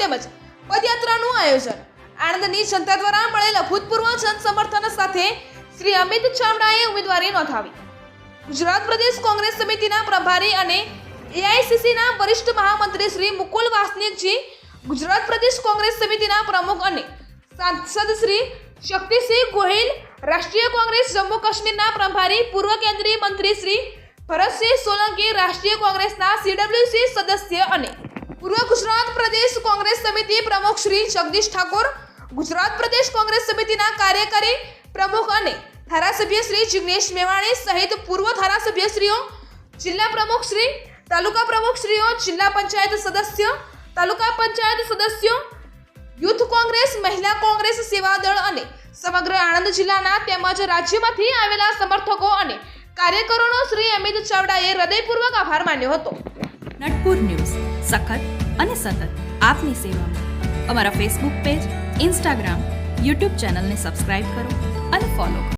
તેમજ પદયાત્રાનું આયોજન. આણંદની જનતા દ્વારા મળેલા ભૂતપૂર્વ જન સમર્થન સાથે શ્રી અમિત ચામડાએ ઉમેદવારી નોંધાવી. ગુજરાત પ્રદેશ કોંગ્રેસ સમિતિના પ્રભારી અને એઆઈસીસીના વરિષ્ઠ મહામંત્રી શ્રી મુકુલ વાસનિકજી, ગુજરાત પ્રદેશ કોંગ્રેસ સમિતિના પ્રમુખ અને સાંસદ શ્રી શક્તિસિંહ ગોહિલ, રાષ્ટ્રીય કોંગ્રેસ જમ્મુ કાશ્મીરના પ્રભારી, પૂર્વ કેન્દ્રીય મંત્રી શ્રી ભરતસિંહ સોલંકી, રાષ્ટ્રીય કોંગ્રેસના સીડબ્લ્યુસી સદસ્ય અને કોંગ્રેસ સમિતિ પ્રમુખ શ્રી જગદીશ ઠાકોર, ગુજરાત પ્રદેશ કોંગ્રેસ સમિતિના કાર્યકારી પ્રમુખ અને ધારાસભ્ય શ્રી જિગ્નેશ મેવાણી સહિત પૂર્વ ધારાસભ્યશ્રીઓ, જિલ્લા પ્રમુખ શ્રી, તાલુકા પ્રમુખશ્રીઓ જિલ્લા પંચાયત સદસ્ય, તાલુકા પંચાયત સદસ્યો, યુથ કોંગ્રેસ, મહિલા કોંગ્રેસ સેવા દળ અને સમગ્ર આણંદ જિલ્લાના તેમજ રાજ્યમાંથી આવેલા સમર્થકો અને કાર્યકરોનો શ્રી અમિત ચાવડાએ હૃદયપૂર્વક આભાર માન્યો હતો. નટપુર ન્યૂઝ, સખત અને સતત. આપની સેવામાં અમારા ફેસબુક પેજ ઇન્સ્ટાગ્રામ યુટ્યુબ ચેનલને સબસ્ક્રાઇબ કરો અને ફોલો કરો.